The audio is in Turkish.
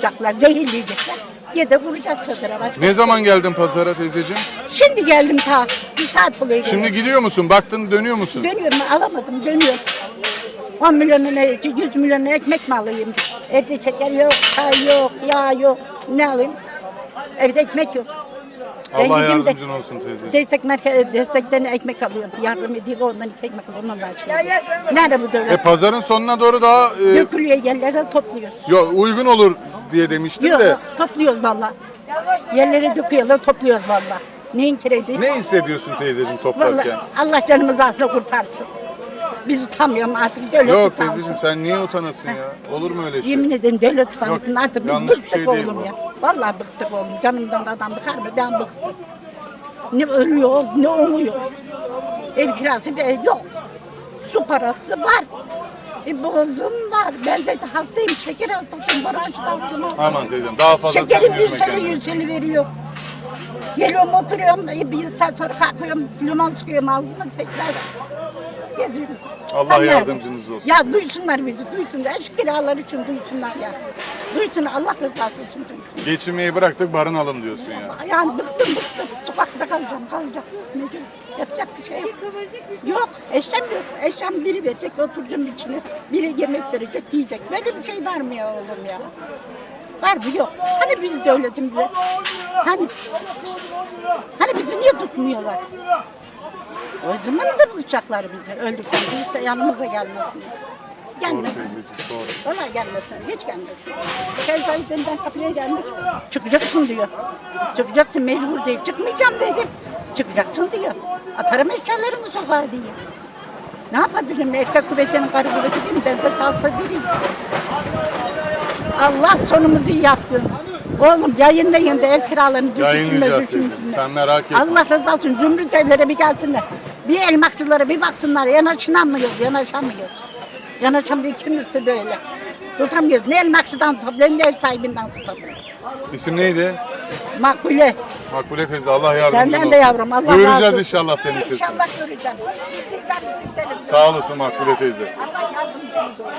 vuracaklar, zehirleyecekler. Ya da vuracak çadıra bak. Ne zaman geldin pazara teyzeciğim? Şimdi geldim ta. Bir saat oluyor. Şimdi gidiyor musun? Baktın dönüyor musun? Dönüyorum alamadım dönüyorum. 10 milyonuna 100 milyonuna ekmek mi alayım? Evde şeker yok, çay yok, yağ yok. Ne alayım? Evde ekmek yok. Ben Allah gideyim de yardımcın olsun teyze. Destek merkez, desteklerine ekmek alıyorum. Yardım ediyor ondan iki ekmek alıyorum. Onlar şey. Nerede bu E devlet? pazarın sonuna doğru daha e, Dökülüyor yerlere topluyor. yo, uygun olur diye demiştim Yok de. topluyoruz valla. Yerlere döküyorlar topluyoruz valla. Neyin kredi? Ne hissediyorsun teyzeciğim Valla toplarken? Allah canımızı aslında kurtarsın. Biz utanmıyorum artık devlet Yok utansın. teyzeciğim sen niye utanasın ya? Olur mu öyle şey? Yemin ederim devlet utansın Yok, artık biz yanlış bir bıktık şey değil oğlum bu. ya. Vallahi bıktık oğlum. Canımdan adam bıkar mı? Ben bıktım. Ne ölüyor ne oluyor. Ev kirası da yok. Su parası var. E, boğazım var. Ben zaten hastayım. Şeker hastasıyım. Baraj hastasıyım. Aman teyzem daha fazla Şekerim kendini. yüzeli veriyor. Geliyorum oturuyorum. e, Bir saat sonra kalkıyorum. Limon sıkıyorum ağzıma tekrar. Geziyorum. Allah nerede? yardımcınız olsun. Ya duysunlar bizi, duysunlar. Şu kiralar için duysunlar ya. Duysun Allah rızası için duysun. Geçinmeyi bıraktık barınalım diyorsun ya. Yani bıktım bıktım. Sokakta kalacağım, kalacağım. Ne diyeyim? Yapacak bir şey yok. Yok, eşyam yok. Eşyam biri verecek, oturacağım içine. Biri yemek verecek, yiyecek. Böyle bir şey var mı ya oğlum ya? Var mı? Yok. Hani biz devletimize? Hani? Hani bizi niye tutmuyorlar? O zaman da bulacaklar bizi. Öldükten sonra işte yanımıza gelmesin. Gelmesin. Valla gelmesin, hiç gelmesin. Geçen sahiplerinden kapıya gelmiş, çıkacaksın diyor. Çıkacaksın mecbur değil, çıkmayacağım dedim. Çıkacaksın diyor. Atarım eşyalarımı sokağa diye. Ne yapabilirim? Erkek kuvvetinin karı kuvveti değil mi? Ben de kalsa biriyim. Allah sonumuzu yapsın. Oğlum yayınlayın da ev kiralarını düşürsünler, Yayınlayacağız teyzeciğim, düşünsünler. sen merak etme. Allah razı olsun. Zümrüt evlere bir gelsinler. Bir elmakçılara bir baksınlar. Yanaşamıyoruz, yanaşamıyoruz. Yanaşamıyoruz. İkimiz de böyle. Tutamıyoruz. Ne elmakçıdan tutamıyoruz, ne ev sahibinden tutamıyoruz. İsim neydi? Makbule. Makbule teyze Allah yardımcın olsun. Senden de yavrum. Allah razı Göreceğiz olsun. inşallah senin sesini. İnşallah göreceğim. Sağ olasın Makbule teyze. Allah yardımcınız olsun.